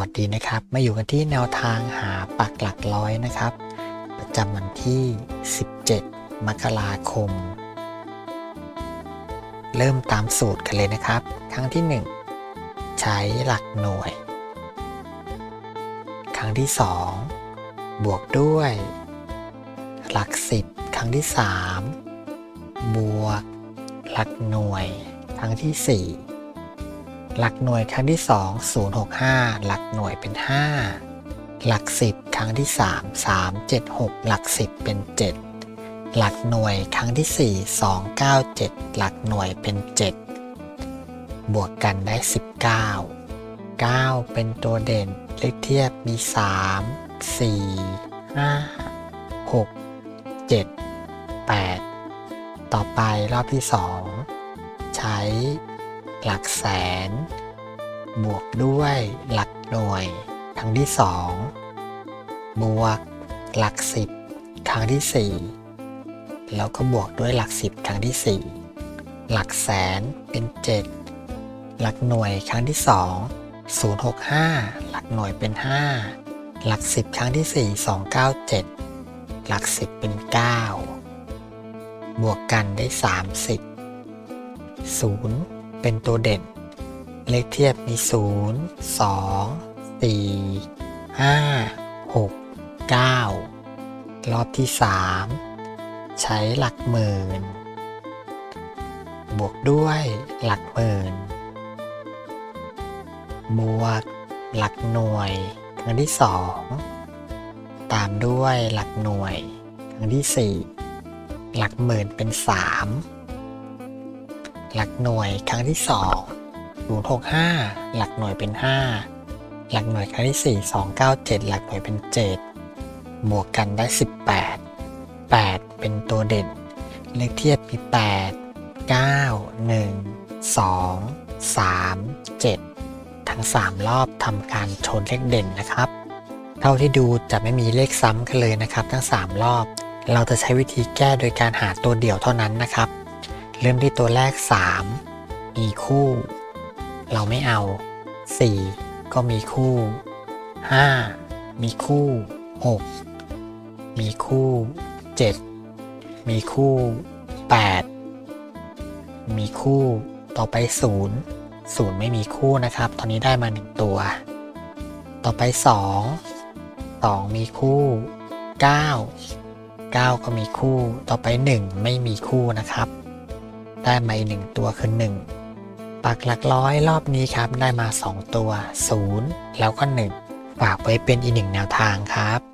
วัสดีนะครับ มาอยู่กันที่แนวทางหาปักหลักร้อยนะครับ ประจำวันที่ 17 มกราคม เริ่มตามสูตรกันเลยนะครับ ครั้งที่ 1 ใช้หลักหน่วย ครั้งที่ 2 บวกด้วย หลัก 10 ครั้งที่ 3 บวก หลักหน่วย ครั้งที่ 4 หลักหน่วยครั้งที่ 2 065 หลักหน่วยเป็น 5 หลัก 10 ครั้งที่ 3 3 7 6 หลัก 10 เป็น 7 หลักหน่วยครั้งที่ 4 2 9 7 หลักหน่วยเป็น 7 บวกกันได้ 19 9 เป็นตัวเด่นเลขเทียบมี 3 4 5 6 7 8 ต่อไปรอบที่ 2 ใช้ หลักแสน บวกด้วยหลักหน่วย ครั้งที่ 2 บวกหลัก 10 ครั้งที่ 4 แล้วก็บวกด้วยหลัก 10 ครั้งที่ 4 หลักแสนเป็น 7 หลักหน่วยครั้งที่ 2 065 หลักหน่วยเป็น 5 หลัก 10 ครั้งที่ 4 297 หลัก 10 เป็น 9 บวกกันได้ 30 0 เป็นตัวเด่น เลขเทียบมี 0 2 4 5 6 9 รอบที่ 3 ใช้หลักหมื่น บวกด้วยหลักหมื่น บวกหลักหน่วยครั้งที่ 2 ตามด้วยหลักหน่วยครั้งที่ 4 หลักหมื่นเป็น 3 หลักหน่วยครั้งที่2 065 หลักหน่วยเป็น 5 หลักหน่วยครั้งที่ 4 297 หลักหน่วยเป็น 7 บวกกันได้ 18 8 เป็นตัวเด่น เลขเทียบมี 8 9 1 2 3 7 ทั้ง 3 รอบทำการชนเลขเด่นนะครับ เท่าที่ดูจะไม่มีเลขซ้ำกันเลยนะครับ ทั้ง 3 รอบ เราจะใช้วิธีแก้โดยการหาตัวเดี่ยวเท่านั้นนะครับ เริ่มที่ตัวแรก 3 มีคู่ เราไม่เอา 4 ก็มีคู่ 5 มีคู่ 6 มีคู่ 7 มีคู่ 8 มีคู่ต่อไป 0 0 ไม่มีคู่นะครับ ตอนนี้ได้มา 1 ตัว ต่อไป 2 2 มีคู่ 9 9 ก็มีคู่ ต่อไป 1 ไม่มีคู่นะครับ ได้มาอีกหนึ่งตัวคือ1ปักหลักร้อยรอบนี้ครับได้มา 2 ตัว 0 แล้วก็ 1 ฝากไว้เป็นอีกหนึ่งแนวทางครับ